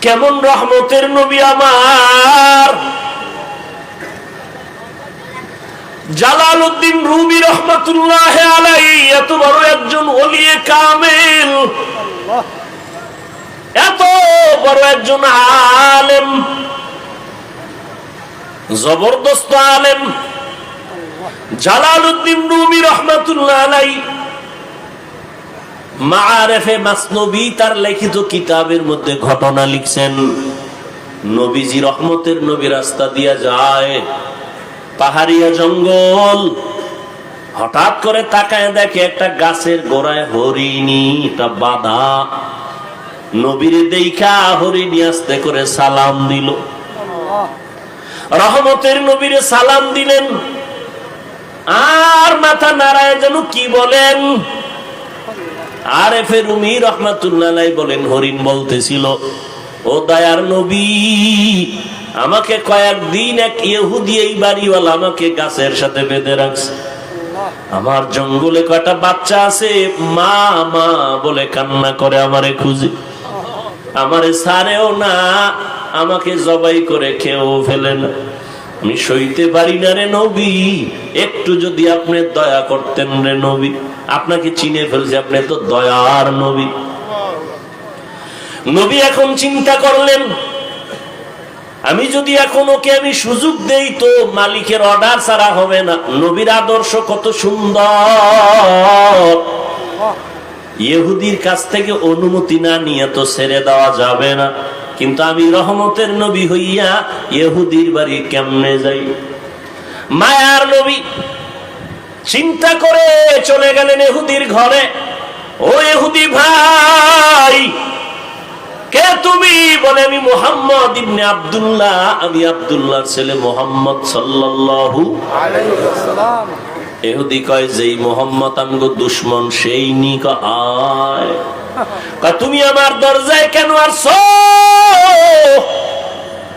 কেমন রহমতের নবী আমার? জালাল উদ্দিন রুবি রহমতুল্লাহ আলাই এত বড় একজন অলিয়ে কামেল। এত বড় একজন আলেম। জবরদস্ত আলেম। জালাল উদ্দিন রুবি রহমতুল্লাহ আলাই মারেফে মাসনবী তার লিখিত কিতাবের মধ্যে ঘটনা লিখছেন। নবীজি রহমতের নবী রাস্তা দিয়া যায়, পাহাড়িয়া জঙ্গল। হঠাৎ করে তাকায় দেখে একটা গাছের গোড়ায় হরিণী, একটা বাধা নবীরে দেখা হরিণী আস্তে করে সালাম দিল। রহমতের নবীরে সালাম দিলেন। আর মাথা নাড়ায় যেন কি বলেন? আরে ফেরুমি রহমাতুল্লাহ বলেন, হরিণ বলতেছিল, ও দয়ার নবী, আমাকে কয়েকদিন এক ইহুদি এই বাড়িওয়ালা আমাকে গাছের সাথে বেঁধে রাখছে। আমার জঙ্গলে কয়টা বাচ্চা আছে, মা মা বলে কান্না করে আমারে খুঁজে। আমারে সারেও না, আমাকে জবাই করে খেয়েও ফেলে না। আমি সইতে পারি না রে নবী, একটু যদি আপনি দয়া করতেন রে নবী। আপনাকে চিনে ফেলছে, আপনি তো দয়ার নবী। নবী এখন চিন্তা করলেন, আমি যদি এখন ওকে আমি সুযোগ দেই তো মালিকের অর্ডার ছাড়া হবে না। নবীর আদর্শ কত সুন্দর। ইহুদির কাছ থেকে অনুমতি না নিয়ে তো ছেড়ে দেওয়া যাবে না। কিন্তু আমি রহমতের নবী হইয়া ইহুদির বাড়ি কেমনে যাই? মায়ার নবী চিন্তা করে চলে গেলেন এহুদির ঘরে। ও এহুদি ভাই কে তুমি? বলে আমি মোহাম্মদ ইবনে আব্দুল্লাহ আমি আব্দুল্লাহর ছেলে মোহাম্মদ সাল্লাল্লাহু এহুদি কয় যেই মোহাম্মদ আমগো দুশ্মন সেই নি কয়, তুমি আমার দরজায় কেন আসছো?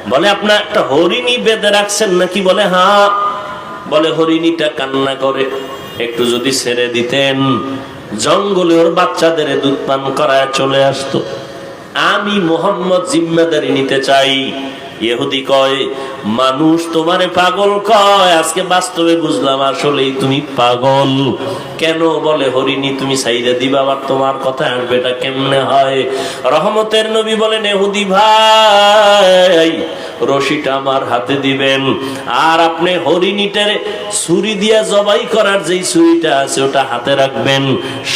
বলে আপনার একটা হরিণী বেঁধে রাখছেন নাকি? বলে হ্যাঁ। বলে, হরিণীটা কান্না করে। একটু যদি ছেড়ে দিতেন, জঙ্গলে ওর বাচ্চাদের দুধ পান করায় চলে আসতো। আমি মোহাম্মদ জিম্মাদারি নিতে চাই। ইহুদি কয়, মানুষ তোমারে পাগল কয়। আজকে বাস্তবে বুঝলাম আসলেই তুমি পাগল। কেন বলে, হরিণী, তুমি সাইডে দিবা, আবার তোমার কথা আসবে, এটা কেমনে হয়? রহমতের নবী বলেন এহুদি ভাই রশিটা আমার হাতে দিবেন। আর আপনি হরিণীটারে ছুরি দিয়া জবাই করার যেই ছুরিটা আছে, ওটা হাতে রাখবেন।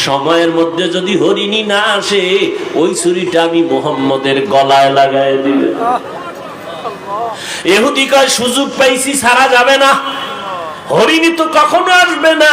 সময়ের মধ্যে যদি হরিণী না আসে, ওই ছুরিটা আমি মোহাম্মদের গলায় লাগায় দিবেন এহুদি কয়, সুযোগ পাইছি সারা যাবে না। হরিণী তো কখনো আসবে না।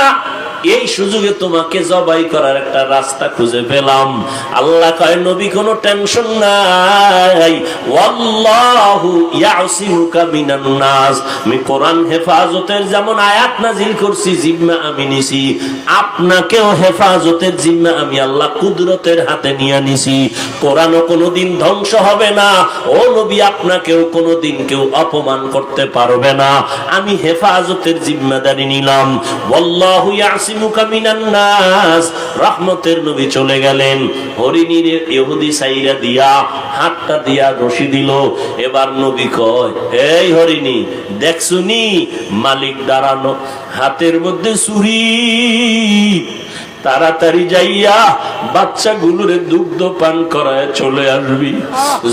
এই সুযোগে তোমাকে জবাই করার একটা রাস্তা খুঁজে পেলাম। আল্লাহ কয়, নবী, কোনো টেনশন নাই। ওয়াল্লাহু ইয়াসিমুকা মিনান নাস। আমি কোরআন হেফাজতের যেমন আয়াত নাজিল করছি, জিম্মা আমি নিছি। আপনাকেও হেফাজতের জিম্মা আমি আল্লাহ কুদরতের হাতে নিয়ে নিছি। কোরআনও কোনোদিন ধ্বংস হবে না। ও নবী, আপনাকেও কোনোদিন কেউ অপমান করতে পারবে না। আমি হেফাজতের জিম্মাদারি নিলাম। ওয়াল্লাহু ইয়াসিমুকা নাস। রহমতের নবী চলে গেলেন। হরিণীর ইহুদি সাইরা দিয়া হাতটা দিয়া রশি দিল। এবার নবী কয়, এই হরিণী, দেখছুনি? মালিক দাঁড়ানো, হাতের মধ্যে চুরি তাড়াতাড়ি যাইয়া বাচ্চাগুলোরে দুগ্ধ পান করায় চলে আসবি।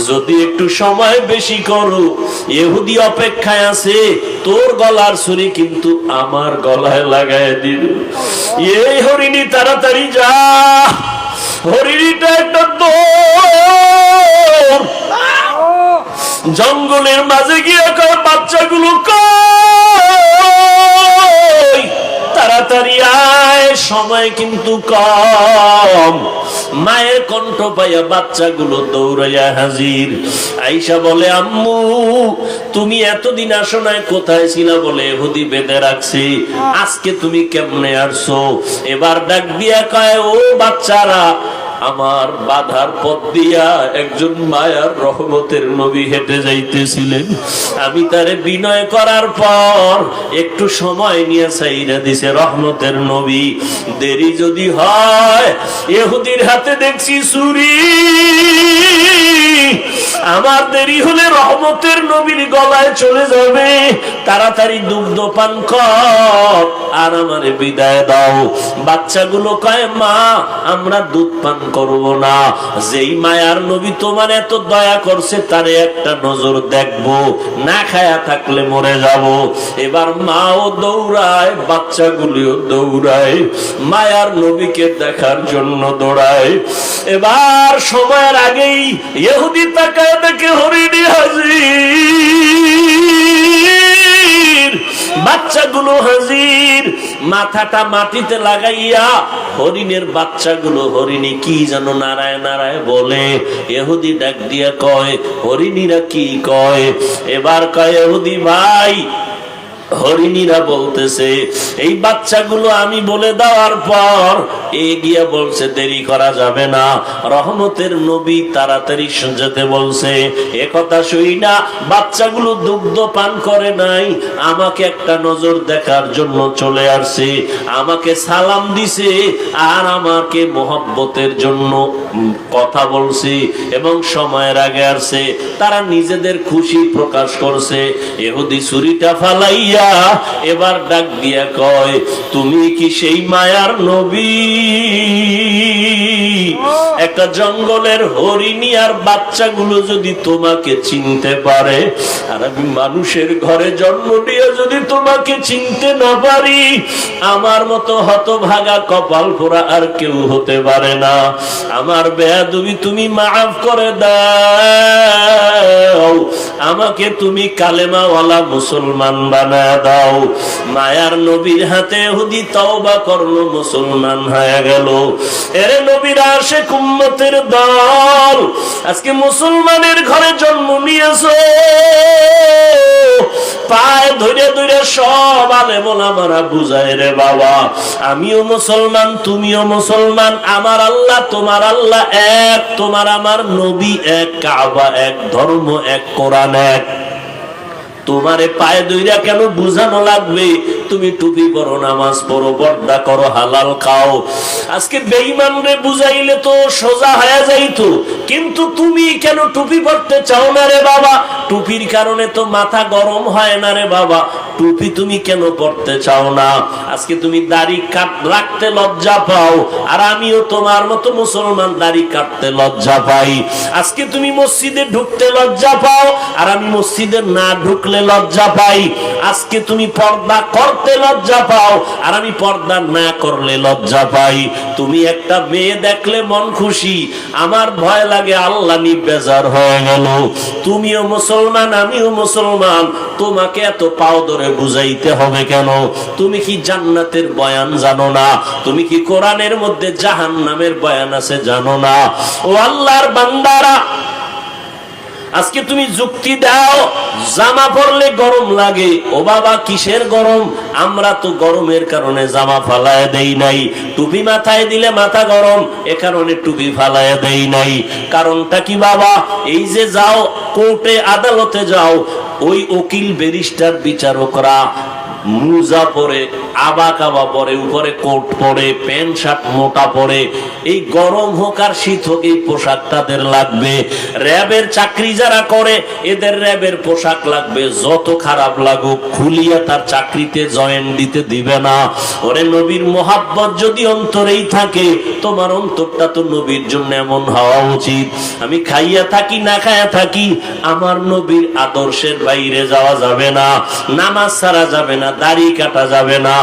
যদি একটু সময় বেশি করো এহুদি অপেক্ষায় আছে, তোর গলার ছুরি কিন্তু আমার গলায় লাগায় দিল এই হরিণী, তাড়াতাড়ি যা। হরিণীটা একটা দৌড় জঙ্গলের মাঝে গিয়ে বাচ্চাগুলো আয় সময় কিন্তু কম। মায়ের কণ্ঠ পাইয়া বাচ্চাগুলো দৌড়াইয়া হাজির। আইসা বলে, আম্মু, তুমি এতদিন আসো নাই কোথায় ছিলা বলে হুদি বেঁধে রাখছি। আজকে তুমি কেমনে আসছো? এবার ডাক দিয়া কয়, ও বাচ্চারা আমার বাধার পথ দিয়া একজন মায়ার রহমতের নবী হেঁটে যাইতেছিলেন। আমি তারে বিনয় করার পর একটু সময় নিয়ে চাইরা দিছে রহমতের নবী। দেরি যদি হয় এহুদির হাতে দেখছি সুরি আমার দেরি হলে রহমতের নবীর গলায় চলে যাবে। তাড়াতাড়ি দুগ্ধ পান কর আর আমার বিদায় দাও। বাচ্চাগুলো কয়, মা, আমরা দুধ পান করব না। যেই মায়ার নবী তোমার এত দয়া করছে, তারে একটা নজর দেখব। না খায়া থাকলে মরে যাব। এবার মাও দৌড়ায়, বাচ্চাগুলিও দৌড়ায়, মায়ার নবীকে দেখার জন্য দৌড়ায়। এবার সময়ের আগেই ইহুদি তাকায় দেখে হরিণী হাজির। বাচ্চাগুলো হাজির, মাথাটা মাটিতে লাগাইয়া হরিণের বাচ্চাগুলো হরিণী কি যেন নারায় নারায় বলে। এহুদি ডাক দিয়া কয়, হরিণীরা কি কয়? এবার কয় এহুদি ভাই হরিণীরা বলতেছে, এই বাচ্চাগুলো আমি বলে দেওয়ার পর এ গিয়ে বলছে, দেরি করা যাবে না। রহমতের নবী তাড়াতাড়ি যেতে বলছে, এ কথা শুই না, বাচ্চাগুলো দুগ্ধ পান করে নাই, আমাকে একটা নজর দেখার জন্য চলে আসছে, আমাকে সালাম দিছে আর আমাকে মোহব্বতের জন্য কথা বলছে। এবং সময়ের আগে আসছে, তারা নিজেদের খুশি প্রকাশ করছে, এহুদি ছুরিটা ফালাইয়া এবার ডাক দিয়া কয় তুমি কি সেই মায়ার নবী? একটা জঙ্গলের হরিণী আর বাচ্চাগুলো যদি তোমাকে চিনতে পারে আর আমি মানুষের ঘরে জন্ম নিয়ে যদি তোমাকে চিনতে না পারি আমার মতো হতভাগা কপাল পোড়া আর কেউ হতে পারে না। আমার বেয়াদবি তুমি মাফ করে দাও। আমাকে তুমি কালেমাওয়ালা মুসলমান বানায় দাও। মায়ার নবীর হাতে হুদি তওবা করল, মুসলমান হয়ে গেল। এরে নবীরা আসে কুম্মতের দল, আজকে মুসলমানের ঘরে জন্ম নিয়েছো। ধরে ধরে সব আলে বুঝায় রে বাবা, আমিও মুসলমান, তুমিও মুসলমান, আমার আল্লাহ, তোমার আল্লাহ এক, তোমার আমার নবী এক, কাবা এক, ধর্ম এক, কোরআন এক। তোমারে পায়ে দইরা কেন বুঝানো লাগবে? তুমি টুপি পরো, নামাজ পড়ো, পর্দা করো, হালাল খাও। আজকে বেঈমান রে বুঝাইলে তো সোজা হয়ে যাইতো। কিন্তু তুমি কেন টুপি পরতে চাও না রে বাবা? টুপির কারণে তো মাথা গরম হয় না রে বাবা। টুপি তুমি কেন পরতে চাও না? আজকে তুমি দাড়ি কাট রাখতে লজ্জা পাও। আর আমিও তোমার মতো মুসলমান, দাড়ি কাটতে লজ্জা পাই। আজকে তুমি মসজিদে ঢুকতে লজ্জা পাও। আর আমি মসজিদে না ঢুকলে লজ্জা পাই। আজকে তুমি পর্দা করতে লজ্জা পাও, আর আমি পর্দা না করলে লজ্জা পাই। তুমি একটা মেয়ে দেখলে মন খুশি, আমার ভয় লাগে আল্লাহ নিবেজার হয়ে গেল। তুমিও মুসলমান, আমিও মুসলমান, তোমাকে এত পাও ধরে বুঝাইতে হবে কেন? তুমি কি জান্নাতের বয়ান জানো না? তুমি কি কোরআনের মধ্যে জাহান নামের বয়ান আছে জানো না? ও আল্লাহর বান্দারা আজকে তুমি যুক্তি দাও, জামা পরলে গরম লাগে। ও বাবা, কিসের গরম? আমরা তো গরমের কারণে জামা ফালায় দেই নাই। টুপি মাথায় দিলে মাথা গরম, এ কারণে টুপি ফালায় দেই নাই। কারণটা কি বাবা? এই যে যাও, কোর্টে আদালতে যাও, ওই উকিল ব্যারিস্টার বিচারকরা মুজা পরে, আবা কাবা পরে, উপরে কোট পরে, প্যান্ট শার্ট মোটা পরে, এই গরম হোক আর শীত হোক, এই পোশাক তাদের লাগবে। র্যাবের চাকরি যারা করে, এদের র্যাবের পোশাক লাগবে। যত খারাপ লাগুক, খুলিয়া তার চাকরিতে জয়েন দিতে দিবে না। ওরে নবীর মোহাব্বত যদি অন্তরেই থাকে, তোমার অন্তরটা তো নবীর জন্য এমন হওয়া উচিত। আমি খাইয়া থাকি, না খাইয়া থাকি, আমার নবীর আদর্শের বাইরে যাওয়া যাবে না। নামাজ ছাড়া যাবে না দাড়ি কাটা যাবে না।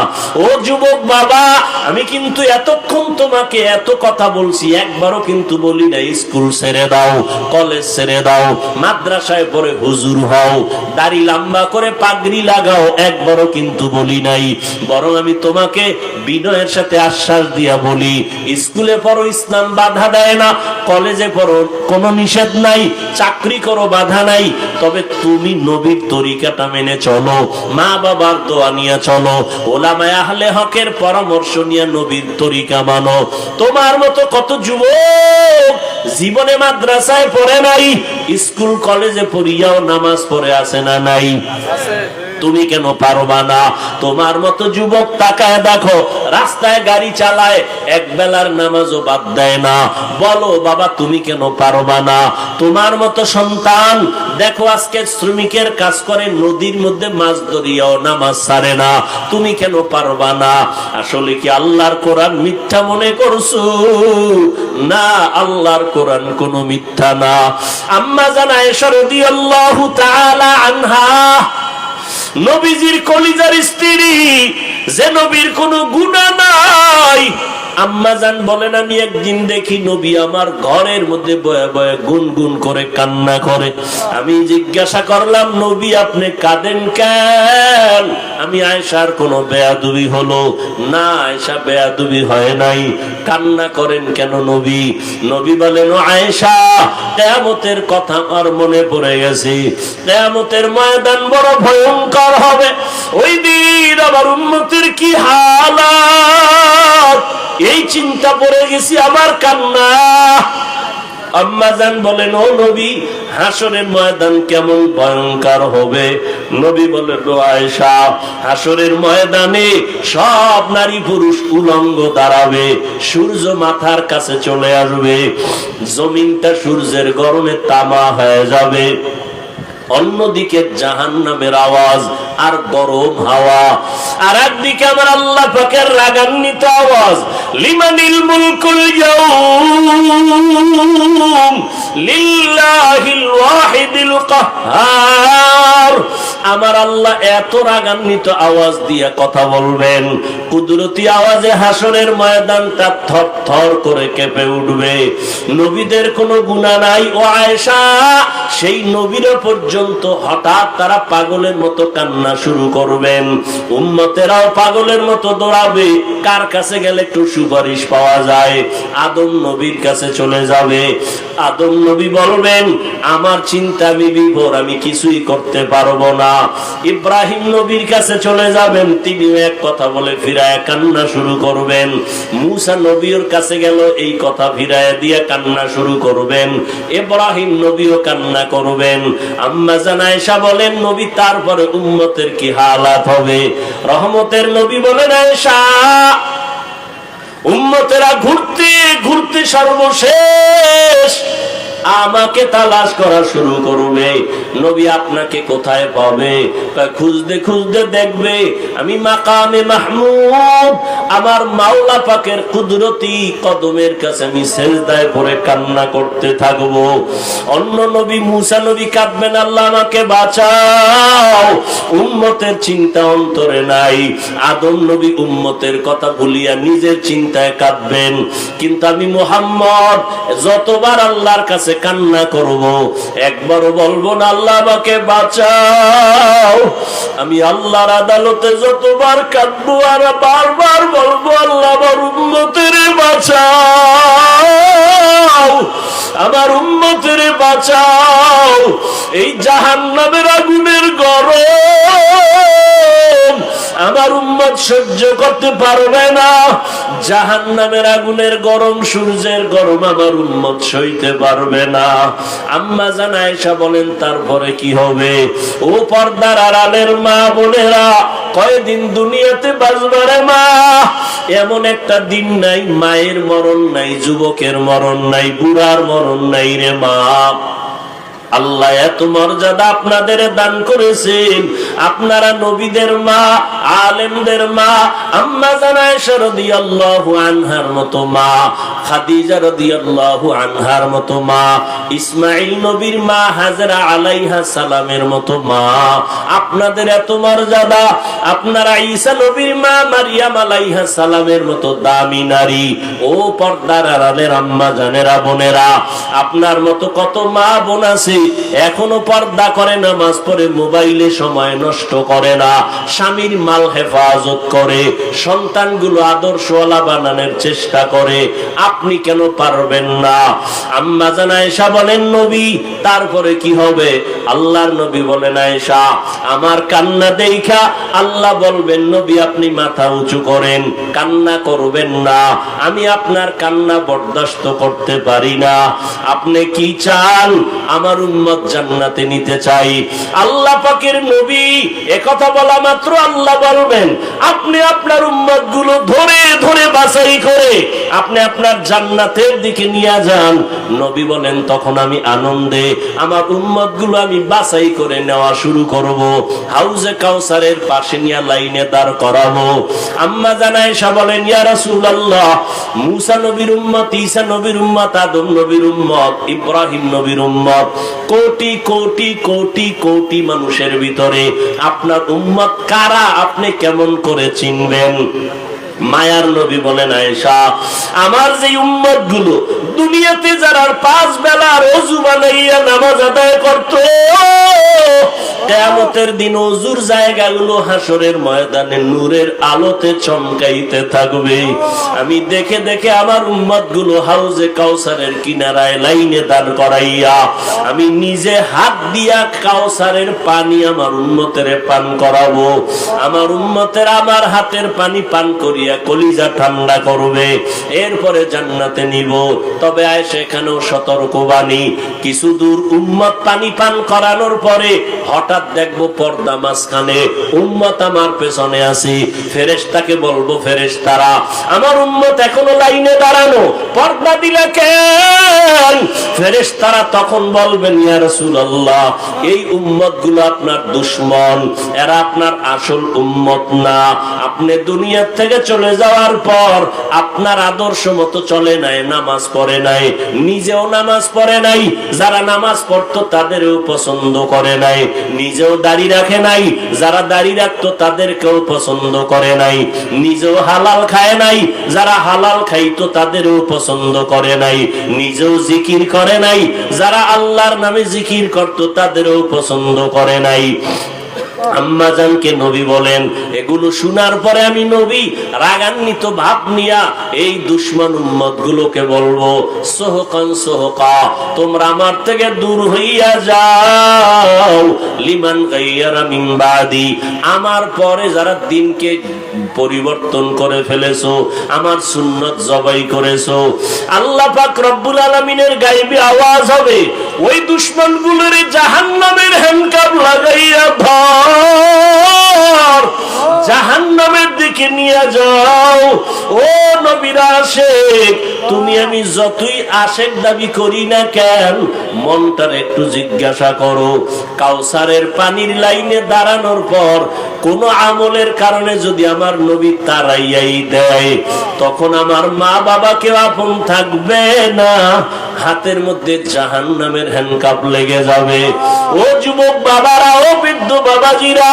ও যুবক বাবা, আমি কিন্তু এতক্ষণ তোমাকে এত কথা বলছি, একবারও কিন্তু বলি না স্কুল ছেড়ে দাও, কলেজ ছেড়ে দাও, মাদ্রাসায় পরে হুজুর হও, দাড়ি লম্বা করে পাগড়ি লাগাও, একবারও কিন্তু বলি নাই। বরং আমি তোমাকে বিনয়ের সাথে আশ্বাস দিয়া বলি, স্কুলে পড়ো, ইসলাম বাধা দেয় না, কলেজে পড়ো, কোনো নিষেধ নাই, চাকরি করো, বাধা নাই, তবে তুমি নবীর তরিকাটা মেনে চলো। মা বাবার দোয়া নিয়ে চলো। ওলামায় আহলে হকের পরামর্শ নিয়ে নবীর তরিকা মানো। তোমার মতো কত যুবক জীবনে মাদ্রাসায় পড়ে নাই, স্কুল কলেজে পড়িয়াও নামাজ পড়ে আসে না নাই? তুমি কেন পারবা না? তোমার মতো যুবক তাকায় দেখো, রাস্তায় গাড়ি চালায়, এক বেলার নামাজও বাদ দেয় না। বলো, বাবা, তুমি কেন পারবা না? তোমার মতো সন্তান, দেখো, আজকে শ্রমিকের কাজ করে, নদীর মধ্যে মাছ ধরিয়াও নামাজ সারে না। তুমি কেন পারবা না? আসলে কি আল্লাহর কোরআন মিথ্যা মনে করছ? না, আল্লাহর কোরআন কোনো মিথ্যা না। আম্মা জানায় সরদি আল্লাহ আনহা নবীজির কলিজার স্ত্রী যে নবীর কোনো গুণা নাই। আম্মা জান বলেন, আমি একদিন দেখি নবী আমার ঘরের মধ্যে বয়ে বয়ে গুনগুন করে কান্না করে। আমি জিজ্ঞাসা করলাম, নবী, আপনি কাঁদেন কেন? আমি আয়সার কোনো বেয়াদুবি হলো? না আয়সা বেয়াদুবি হয় নাই। কান্না করেন কেন নবী? নবী বলেন "ও আয়েশা, কেয়ামতের কথা আমার মনে পড়ে গেছে। কেয়ামতের ময়দান বড় ভয়ঙ্কর হবে। ওই দিন আমার উন্নতির কি হালাত? এই চিন্তা পড়ে গেছি আমার কান্না। বলেন, ও নবী, হাসরের ময়দান কেমন হবে? নবী বলেন হাসরের ময়দানে সব নারী পুরুষ উলঙ্গ দাঁড়াবে, সূর্য মাথার কাছে চলে আসবে, জমিনটা সূর্যের গরমে তামা হয়ে যাবে। অন্যদিকে জাহান নামের আওয়াজ আর গরম হাওয়া। আর একদিকে আমার আল্লাহ পাকের রাগান্বিত আওয়াজ, লিমানিল মুলকুল ইয়াউম, লিল্লাহিল আমার আল্লাহ এত রাগান্বিত আওয়াজ দিয়ে কথা বলবেন, কুদরতি আওয়াজে হাসরের ময়দানটা থর থর করে কেঁপে উঠবে। নবীদের কোনো গুণা নাই। ও আয়েশা, সেই নবীরা পর্যন্ত হঠাৎ তারা পাগলের মতো কান্না শুরু করবেন। উম্মতেরাও পাগলের মতো দৌড়াবে। কার কাছে গেলে একটু সুপারিশ পাওয়া যায়? আদম নবীর কাছে চলে যাবে। আদম নবী বলবেন, আমার চিন্তা আমি বিভোর, আমি কিছুই করতে পারব না। ইব্রাহিম নবীর কাছে চলে যাবেন। তিনিও এক কথা বলে ফিরায় কান্না শুরু করবেন। মুসা নবীর কাছে গেল, এই কথা ফিরায় দিয়ে কান্না শুরু করবেন। ইব্রাহিম নবীও কান্না করবেন। আম্মা জানায়সা বলেন নবী কি হালাত হবে? রহমতের নবী বলেন ঘুরতে ঘুরতে সর্বশেষ আমাকে তালাশ করা শুরু করবে। নবী আপনাকে কোথায় পাবে? খুঁজতে খুঁজতে দেখবে। আমি মাকামে মাহমুদ, আমার মাওলা পাকের কুদরতি কদমের কাছে আমি সেজদায় পড়ে কান্না করতে থাকব। অন্য নবী মুসা নবী কাঁদবেন, আল্লাহ আমাকে বাঁচাও। উম্মতের চিন্তা অন্তরে নাই। আদম নবী উম্মতের কথা ভুলিয়া নিজের চিন্তায় কাঁদবেন। কিন্তু আমি মোহাম্মদ, যতবার আল্লাহর কাছে কান্না করব। একবারও বলব না, আল্লাহ আমাকে বাঁচাও। আমি আল্লাহর আদালতে যতবার কাঁদবো আর বারবার বলব, আল্লাহ আমার উন্নতির বাঁচাও। আমার উন্নতির বাঁচাও। এই জাহান নামের আগুনের গরম। আমার উম্মত সহ্য করতে পারবে না। জাহান নামের আগুনের গরম, সূর্যের গরম আমার উম্মত সইতে পারবে না। আম্মা জানা এসা বলেন, তারপরে কি হবে? ও পর্দার আড়ালের মা বোনেরা, কয়দিন দুনিয়াতে বাজবারে মা? এমন একটা দিন নাই, মায়ের মরণ নাই, যুবকের মরণ নাই, বুড়ার মরণ নাই রে মা। আল্লাহ, এত মর্যাদা আপনাদের দান করেছেন। আপনারা নবীদের মা, আলেমদের মা, আম্মা জানায় রাদিয়াল্লাহু আনহার মতো মা, খাদিজা রাদিয়াল্লাহু আনহার মতো মা ইসমাইল নবীর মা, হাজরা আলাইহা সালামের মতো মা। আপনাদের এত মর্যাদা, আপনারা ঈসা নবীর মা, মারিয়াম আলাইহা সালামের মতো দামি নারী। ও পর্দার আড়ালের আম্মা জানেরা, বোনেরা, আপনার মতো কত মা বোন আছে? এখনও পর্দা করে, নামাজ পড়ে, মোবাইলে সময় নষ্ট করে না। স্বামীর মাল হেফাজত করে, সন্তানগুলো আদর্শওয়ালা বানানোর চেষ্টা করে। আপনি কেন পারবেন না? আম্মা জান আয়েশা বলেন, নবী, তারপরে কি হবে? আল্লাহর নবী বলেন, আয়েশা, আমার কান্না দেখা, আল্লাহ বলবেন, নবী, আপনি মাথা উঁচু করেন, কান্না করবেন না। আমি আপনার কান্না বরদাস্ত করতে পারি না। আপনি কি চান? আমার উম্মত জান্নাতে নিতে চাই। আল্লাহ পাকের নবী একথা বলা মাত্র আল্লাহ বলবেন, আপনি আপনার উম্মতগুলো ধরে ধরে বাছাই করে আপনি আপনার জান্নাতের দিকে নিয়ে যান। নবী বলেন, তখন আমি আনন্দে আমার উম্মতগুলো আমি বাছাই করে নেওয়া শুরু করব। হাউজে কাউসারের পাশে নিয়ে লাইনে দাঁড় করাবো। আম্মা জানায় সা বলেন, ইয়া রাসূলুল্লাহ, মুসা নবীর উম্মত, ঈসা নবীর উম্মত, আদম নবীর উম্মত, ইব্রাহিম নবীর উম্মত কোটি কোটি কোটি কোটি মানুষের ভিতরে আপনার উম্মত কারা? আপনি কেমন করে চিনবেন? মায়ার নবী বলেন, আয়েশা, আমার যে উম্মতগুলো দুনিয়াতে যারা পাঁচ বেলার অজু বানাইয়া নামাজ আদায় করত, কেয়ামতের দিন অজুর জায়গাগুলো হাসরের ময়দানে নূরের আলোতে চমকাইতে থাকবে। আমি দেখে দেখে আমার উম্মতগুলো হাউজে কাউসারের কিনারায় লাইনে দাঁড় করাইয়া, আমি নিজে হাত দিয়া কাউসারের পানি আমার উম্মতের পান করাবো। আমার উম্মতের আমার হাতের পানি পান করিয়া কলিজা ঠান্ডা করবে, এরপরে জান্নাতে নিব। তবে আয় সেখানেও সতর্ক বাণী, কিছু দূর উম্মত পানি পান করানোর পরে হঠাৎ দেখব পর্দা মাঝখানে উম্মত আমার পেছনে আছি। ফেরেশতাকে বলব, ফেরেশতারা, আমার উম্মত এখনও লাইনে দাঁড়ানো, পর্দা দিলে কেন? ফেরেশতারা তখন বলবেন, ইয়া রাসূলুল্লাহ, এই উম্মতগুলো আপনার দুশ্মন, এরা আপনার আসল উম্মত না। আপনি দুনিয়ার থেকে চলে যাওয়ার পর আপনার আদর্শ মতো চলে নাই, নামাজ পড়ে নাই, নিজেও নামাজ পড়ে নাই, যারা নামাজ পড়তো তাদেরও পছন্দ করে নাই, নিজেও দাড়ি রাখে নাই, যারা দাড়ি রাখতো তাদেরকেও পছন্দ করে নাই, নিজেও হালাল খায় নাই, যারা হালাল খাইতো তাদেরও পছন্দ করে নাই, নিজেও জিকির করে নাই, যারা আল্লাহর নামে জিকির করতো তাদেরও পছন্দ করে নাই। আম্মাজানকে নবী বলেন, এগুলো শোনার পরে আমি নবী, রাগান্বিত ভাব নিয়া এই দুশ্মন উম্মত গুলোকে বলব, সোহকান সোহকা, তোমরা আমার থেকে দূর হইয়া যাও, লিমান আমার পরে যারা দিনকে পরিবর্তন করে ফেলেছো, আমার সুন্নত জবাই করেছ, আল্লাহ পাক রব্বুল আলামিনের গাইবে আওয়াজ হবে, ওই দুশ্মনগুলোর জাহান্নামের হ্যান্ডকাপ লাগাইয়া ধর জাহান্নামের দিকে নিয়ে যাও। ও নবীরা তুমি আমি যতই আশেক দাবি করি না কেন, মনটার একটু জিজ্ঞাসা করো। কাউসারের পানির লাইনে দাঁড়ানোর পর কোন আমলের কারণে যদি আমার নবী তারাইয়াই দেয়, তখন আমার মা বাবাকে আপন থাকবে না। হাতের মধ্যে জাহান নামের হ্যান্ডকাপ লেগে যাবে। ও যুবক বাবারা, ও বৃদ্ধ বাবাজিরা,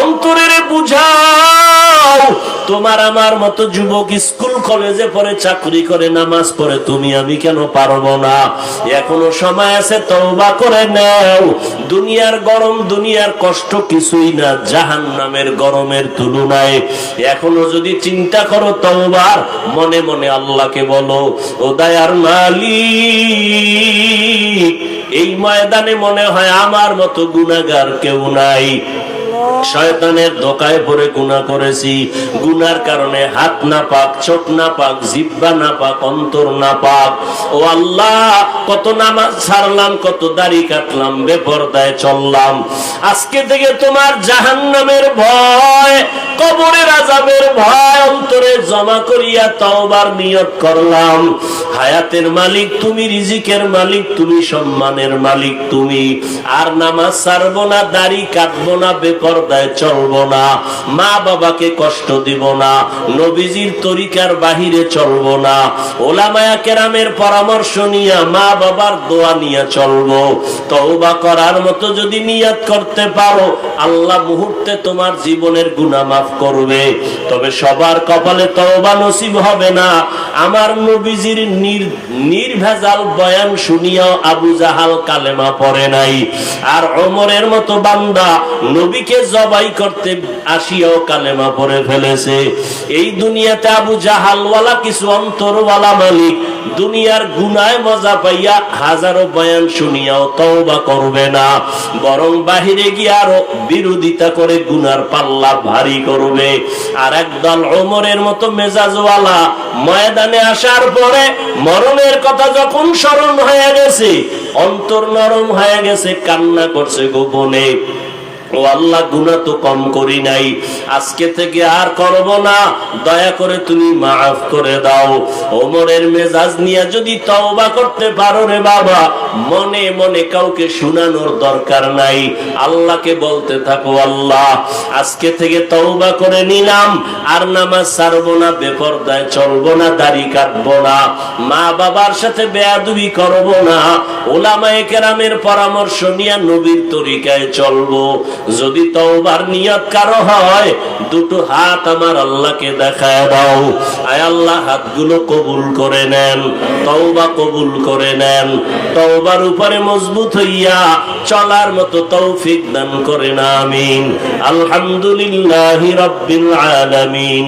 অন্তরের বুঝাও। তোমার আমার মতো যুবক স্কুল, কলেজে পড়ে চাকরি করে, নামাজ পড়ে, তুমি আমি কেন পারব না? এখনও সময় আছে, তওবা করে নাও। দুনিয়ার গরম, দুনিয়ার কষ্ট কিছুই না জাহান নামের গরমের তুলনায়। এখনও যদি চিন্তা করো তওবার, মনে মনে আল্লাহকে বলো, ও দয়ার মালিক এই ময়দানে মনে হয় আমার মতো গুণাগার কেউ নাই। শয়তানের ধোকায় পড়ে গুণা করেছি। গুনার কারণে হাত না পাক চোখ না পাক, জিব্বা না পাক, অন্তর না পাক। ও আল্লাহ, কত নামাজ ছাড়লাম কত দাড়ি কাটলাম, বেপরদায় চললাম। আজকে থেকে তোমার জাহান্নামের ভয়, কবরের আজাবের ভয় অন্তরে জমা করিয়া তওবার নিয়ত করলাম। হায়াতের মালিক তুমি, রিজিকের মালিক তুমি, সম্মানের মালিক তুমি। আর নামাজ ছাড়বো না, দাড়ি কাটবো না বেপরদায় চলবো না, মা বাবাকে কষ্ট দিব না, নবীজির তরিকার বাহিরে চলবো না। ওলামায়া কেরামের পরামর্শ নিয়ে মা বাবার দোয়া নিয়ে চলবো। তওবা করার মতো যদি নিয়াত করতে পারো, আল্লাহ মুহূর্তে তোমার জীবনের গুনাহ মাফ করবে। তবে সবার কপালে তওবা নসিব হবে না। আমার নবীজির নির নির্ভেজাল বয়ান শুনিয়াও আবু জাহাল কালেমা পড়ে নাই। আর ওমরের মতো বান্দা নবীকে জবাই করতে আসিয়াও কালেমা পড়ে ফেলেছে। এই দুনিয়াতে আবু জাহালওয়ালা কিছু অন্তরওয়ালা মালিক, দুনিয়ার গুনায় মজা পাইয়া হাজারো বয়ান শুনিয়াও তওবা করবে না। বরং বাহিরে গিয়ে আরও বিরোধিতা করে গুনার পাল্লা ভারী করবে। আর একদল ওমরের মতো মেজাজওয়ালা ময়দানে আসার পরে মরণের কথা যখন স্মরণ হয়ে গেছে, অন্তর নরম হয়ে গেছে, কান্না করছে গোপনে। ও আল্লাহ গুনা তো কম করি নাই। আজকে থেকে আর করব না। দয়া করে তুমি মাফ করে দাও। ওমরের মেজাজ নিয়ে যদি তওবা করতে পারো রে বাবা, মনে মনে কাউকে শুনানোর দরকার নাই। আল্লাহকে বলতে থাকো, আল্লাহ, আজকে থেকে তওবা করে নিলাম। আর নামাজ ছাড়বো না, বেপরদায় চলবো না, দাড়ি কাটবো না। মা বাবার সাথে বেয়াদুবি করব না। ওলামায়ে কেরামের পরামর্শ নিয়ে নবীর তরিকায় চলবো। যদি তওবার নিয়ত কারো হয় দুটো হাত আমার আল্লাহকে দেখায় দাও আয় আল্লাহ হাতগুলো কবুল করে নেন তওবা কবুল করে নেন তওবার উপরে মজবুত হইয়া চলার মতো তৌফিক দান করেন আমিন আলহামদুলিল্লাহি রাব্বিল আলামিন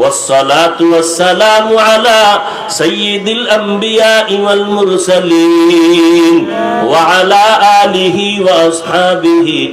والصلاة والسلام على سيد الأنبياء والمرسلين وعلى آله وأصحابه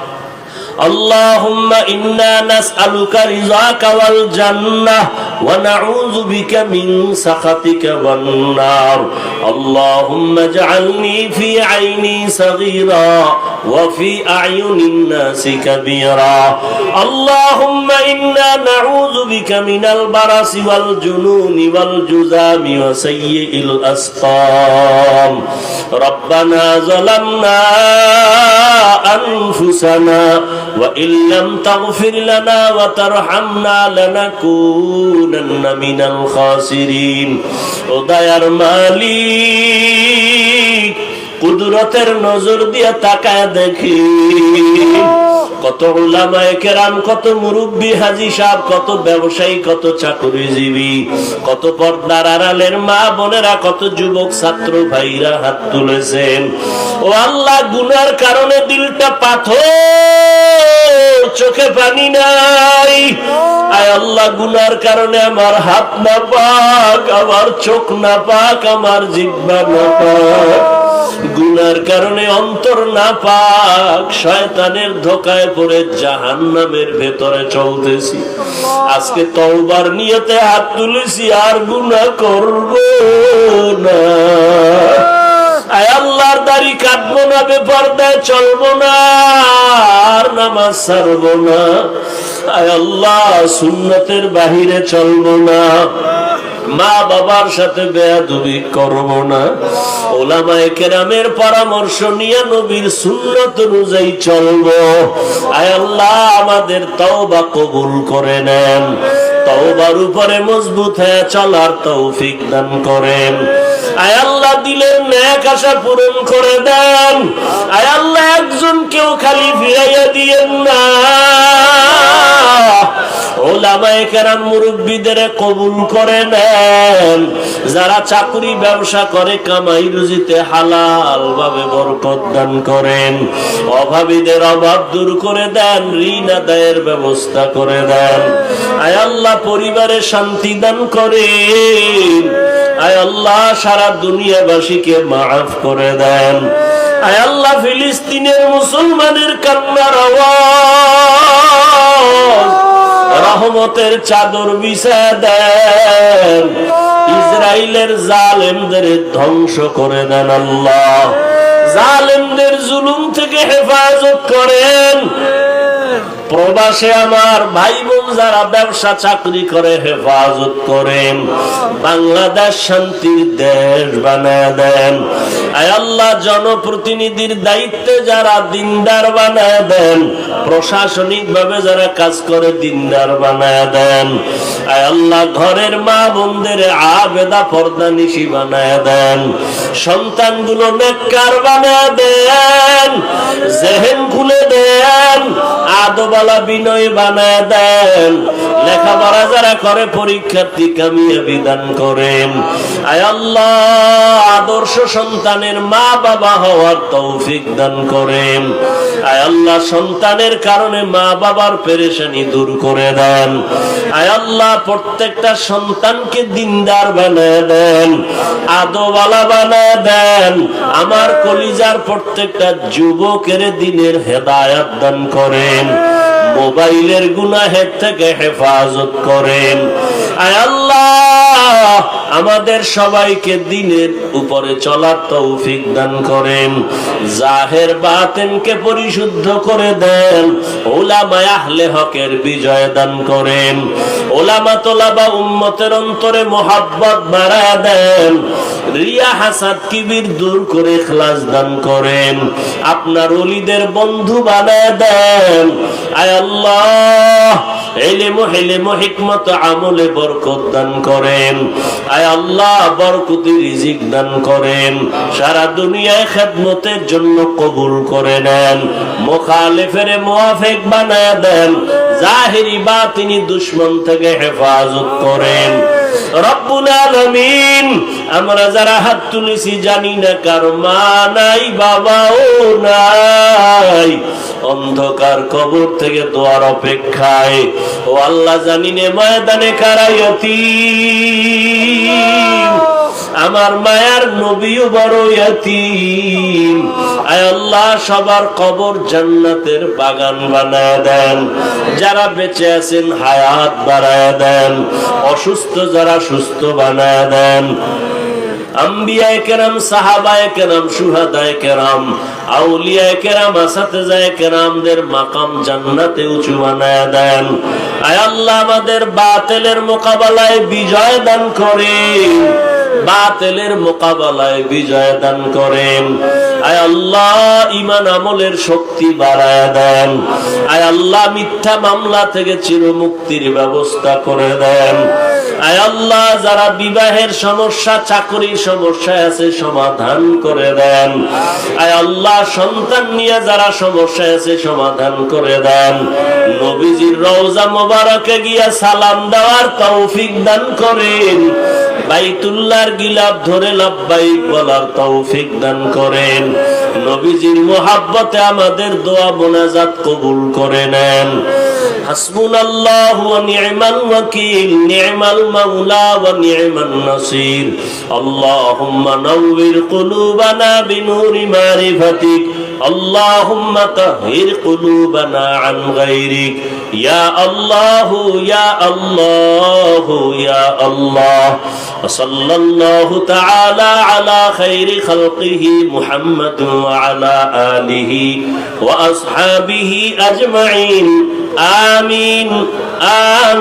اللهم إنا نسألك رضاك والجنة ونعوذ بك من سخطك والنار. اللهم اجعلني في عيني صغيرا وفي أعين الناس كبيرا. اللهم إنا نعوذ بك من البرص والجنون والجذام وسيء الأسقام. ربنا ظلمنا أنفسنا وإن لم تغفر لنا وترحمنا لنكونن من الخاسرين. ودير مالك কুদরতের নজর দিয়ে তাকায় দেখি। কত উলামায়ে কেরাম, কত মুরব্বী হাজি সাহেব, কত ব্যবসায়ী, কত চাকরিজীবী, কত পর্দার আড়ালের মা বোনেরা, কত যুবক ছাত্র ভাইরা হাত তুলেছেন। ও আল্লাহ, গুনার কারণে দিলটা পাথর, চোখে পানি নাই। আয় আল্লাহ, গুনার কারণে আমার হাত না পাক, আমার চোখ না পাক, আমার জিব্বা না পাক। গুনার কারণে অন্তর না পাক শয়তানের ধোকায় পড়ে জাহান্নামের ভেতরে চলতেছি। আজকে তওবার নিয়তে হাত তুলেছি আর গুনা করব না। আল্লাহর দাড়ি কাটবো না বেপরদায় চলবো না আর নামাজ ছাড়বো না। আল্লাহ, সুন্নতের বাহিরে চলবো না। মা বাবার সাথে বেয়াদবি করব না। ওলামায়ে কেরামের পরামর্শ নিয়ে নবীর সুন্নত অনুযায়ী চলবো। আয় আল্লাহ, আমাদের তওবা কবুল করে নেন। তওবার উপরে মজবুত হয়ে চলার তৌফিক দান করেন। আয় আল্লাহ, দিলের ন্যাক আশা পূরণ করে দেন। আয় আল্লাহ একজন কেউ খালি ফিরাইয়া দিয়েন না। করে যারা চাকরি ব্যবসা করে, কামাই রুজিতে হালাল ভাবে বরকত দান করেন। অভাবীদের অভাব দূর করে দেন, ঋণ আদায়ের ব্যবস্থা করে দেন। আয় আল্লাহ, পরিবারে শান্তি দান করেন। আয় আল্লাহ, সারা দুনিয়াবাসীকে মাফ করে দেন। আয় আল্লাহ, ফিলিস্তিনের মুসলমানের কান্নার আওয়াজ। রহমতের চাদর বিছা দেন। ইসরায়েলের জালেমদের ধ্বংস করে দেন আল্লাহ। জালেমদের জুলুম থেকে হেফাজত করেন। প্রবাসে আমার ভাই বোন যারা ব্যবসা, চাকরি করে, হেফাজত করেন, বাংলাদেশ শান্তির দেশ বানায় দেন। আল্লাহ, জনপ্রতিনিধির দায়িত্বে যারা দিনদার বানায় দেন প্রশাসনিক ভাবে যারা কাজ করে, দিনদার বানায় দেন। আল্লাহ, ঘরের মা বোনদের আবেদা পর্দা নিশি বানায় দেন। সন্তানগুলো নেককার বানায় দেন, জেহেন খুলে দেন আদবালা বিনয় বানায় দেন। লেখাপড়া যারা করে পরীক্ষার্থী কামিয়াবি দান করেন। আয় আল্লাহ, আদর্শ সন্তানের মা বাবা হওয়ার তৌফিক দান করেন। আয় আল্লাহ, সন্তানের কারণে মা বাবার পেরেশানি দূর করে দেন। আয় আল্লাহ, প্রত্যেকটা সন্তানকে দিনদার বানায় দেন। আদোবালা বানায় দেন। আমার কলিজার প্রত্যেকটা যুবকের দিনের হেদায়াত দান করেন। মোবাইলের গুনাহের থেকে হেফাজত করেন আমাদের সবাইকে দিনের উপরে চলার তৌফিক দান করেন, জাহের বাতেনকে পরিশুদ্ধ করে দেন ওলামা আহলে হকের বিজয় দান করেন ওলামা তোলাবা উম্মতের অন্তরে মোহাব্বত বাড়ায় দেন, রিয়া হাসাদ কিবির দূর করে খ্লাস দান করেন, আপনার অলিদের বন্ধু বানায় দেন, আয় আল্লাহ, এলেমো হেলেমো হিকমত আমলে বরকত দান করেন। আয় আল্লাহ বরকতি রিজিক দান করেন। সারা দুনিয়ায় খেদমতের জন্য কবুল করে নেন। মোখালেফের মোয়াফেক বানায় দেন। জাহিরি বা তিনি দুশ্মন থেকে হেফাজত করেন। আমরা যারা হাত তুলেছি জানি না কার মা নাই, বাবাও নাই। অন্ধকার কবর থেকে দোয়ার অপেক্ষায়। ও আল্লাহ জানি নে ময়দানে কারাইয়তি আমার মায়ার নবীও বড় ইয়াতিম। আয় আল্লাহ, সবার কবর জান্নাতের বাগান বানায় দেন। যারা বেঁচে আছেন, হায়াত বাড়ায় দেন। অসুস্থ যারা সুস্থ বানায় দেন। আম্বিয়ায় কেরাম, সাহাবায় কেরাম, সুহাদায় কেরাম, আউলিয়ায় কেরাম, আসাতেজায় কেরামদের মাকাম জান্নাতে উঁচু বানায় দেন। আয় আল্লাহ, আমাদের বাতেলের মোকাবেলায় বিজয় দান করেন। বাতেলের মোকাবেলায় বিজয় দান করেন। আয় আল্লাহ ইমান আমলের শক্তি বাড়ায় দেন। আয় আল্লাহ, মিথ্যা মামলা থেকে চিরমুক্তির ব্যবস্থা করে দেন। আয় আল্লাহ, যারা বিবাহের সমস্যা, চাকরির সমস্যায় আছে, সমাধান করে দেন। আয় আল্লাহ, সন্তান নিয়ে যারা সমস্যায় আছে, সমাধান করে দেন। নবীজির রওজা মোবারকে গিয়া সালাম দেওয়ার তৌফিক দান করেন। বাইতুল্লাহর গিলাপ ধরে লাভবাই বলার তৌফিক দান করেন। নবীজির মোহাব্বতে আমাদের দোয়া মোনাজাত কবুল করে নেন। حسبنا الله ونعم الوكيل نعم المولى ونعم النصير اللهم نور قلوبنا بنور معرفتك اللهم طهر قلوبنا عن غيرك يا الله يا الله يا الله وصلى الله تعالى على خير خلقه محمد وعلى آله وأصحابه أجمعين آمين আমিন আমিন।